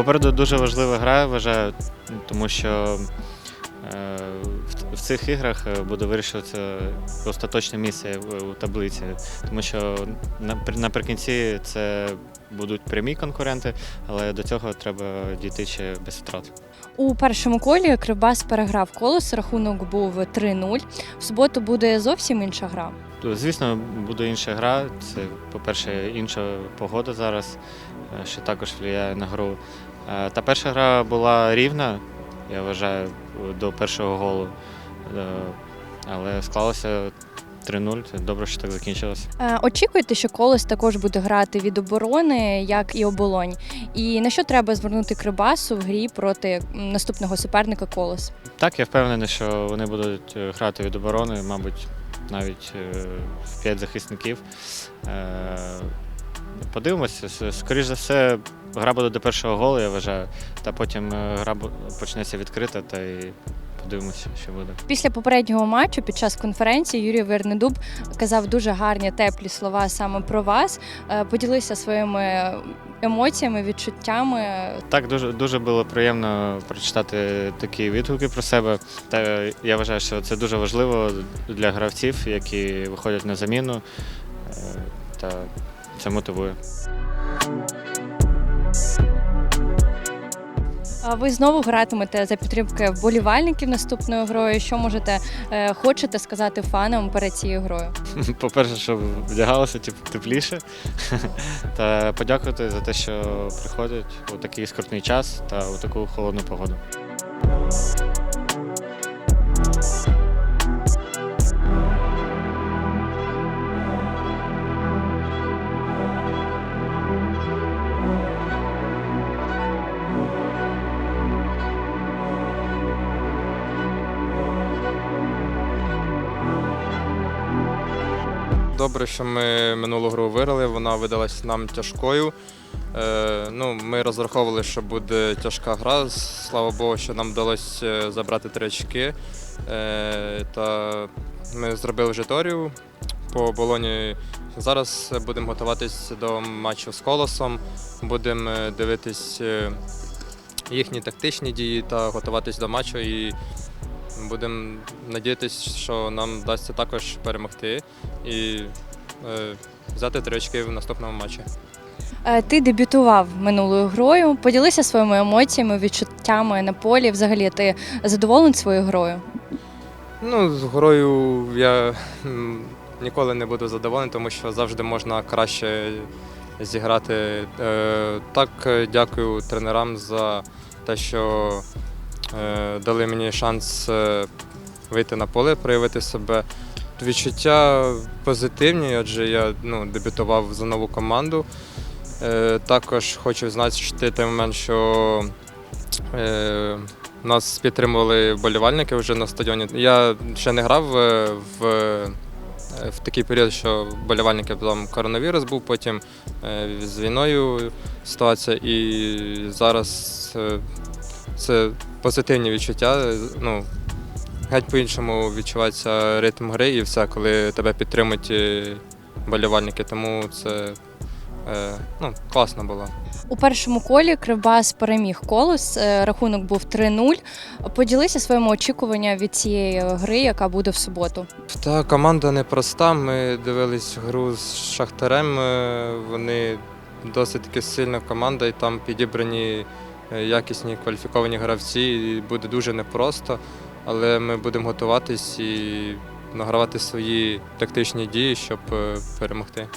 Попереду дуже важлива гра, вважаю, тому що е, в, цих іграх е, буде вирішуватися остаточне місце у таблиці, тому що напр- наприкінці це будуть прямі конкуренти, але до цього треба дійти ще без втрат. У першому колі Кривбас переграв колос, рахунок був 3-0. В суботу буде зовсім інша гра. Звісно, буде інша гра. Це, по-перше, інша погода зараз, е, що також впливає на гру. Е, Та перша гра була рівна, я вважаю, до першого голу. Е, Але склалося 3-0. Це добре, що так закінчилося. Е, Очікуєте, що колос також буде грати від оборони, як і оболонь. І на що треба звернути Кривбасу в грі проти наступного суперника Колос? Так, я впевнений, що вони будуть грати від оборони, мабуть, навіть в 5 захисників. Подивимося, скоріш за все, гра буде до першого голу, я вважаю, та потім е, гра почнеться відкрита, та і подивимося, що буде. Після попереднього матчу під час конференції Юрій Вернедуб казав дуже гарні теплі слова саме про вас. Е, Поділився своїми емоціями, відчуттями. Так, дуже, дуже було приємно прочитати такі відгуки про себе. Та я вважаю, що це дуже важливо для гравців, які виходять на заміну, е, та це мотивує. Ви знову гратимете за підтримки вболівальників наступною грою. Що можете е, хочете сказати фанам перед цією грою? По-перше, щоб вдягалося теп- тепліше. та подякувати за те, що приходять у такий скрутний час та у таку холодну погоду. Добре, що ми минулу гру виграли, вона видалась нам тяжкою. Е, ну, ми розраховували, що буде тяжка гра. Слава Богу, що нам вдалося е, забрати три очки. Е, та ми зробили вже теорію по болоні. Зараз будемо готуватись до матчу з колосом, будемо е, дивитись е, їхні тактичні дії та готуватись до матчу. І будемо надіятися, що нам вдасться також перемогти і е, взяти три очки в наступному матчі. Е, Ти дебютував минулою грою. Поділися своїми емоціями, відчуттями на полі. Взагалі, ти задоволений своєю грою? Ну, з грою я ніколи не буду задоволений, тому що завжди можна краще зіграти. Е, Так, е, дякую тренерам за те, що дали мені шанс е, вийти на поле, проявити себе. Відчуття позитивні, адже я ну, дебютував за нову команду. Е, Також хочу відзначити той момент, що е, нас підтримували вболівальники вже на стадіоні. Я ще не грав е, в, е, в такий період, що вболівальники там коронавірус був, потім е, з війною ситуація, і зараз е, це позитивні відчуття. Ну, геть по-іншому відчувається ритм гри і все, коли тебе підтримують е, вболівальники. Тому це е, ну, класно було. У першому колі Кривбас переміг колос. е, Рахунок був 3-0. Поділися своїми очікуваннями від цієї гри, яка буде в суботу. Та команда непроста. Ми дивились гру з Шахтарем. Вони досить таки сильна команда, і там підібрані якісні кваліфіковані гравці. І буде дуже непросто. Але ми будемо готуватись і награвати свої тактичні дії, щоб е, перемогти.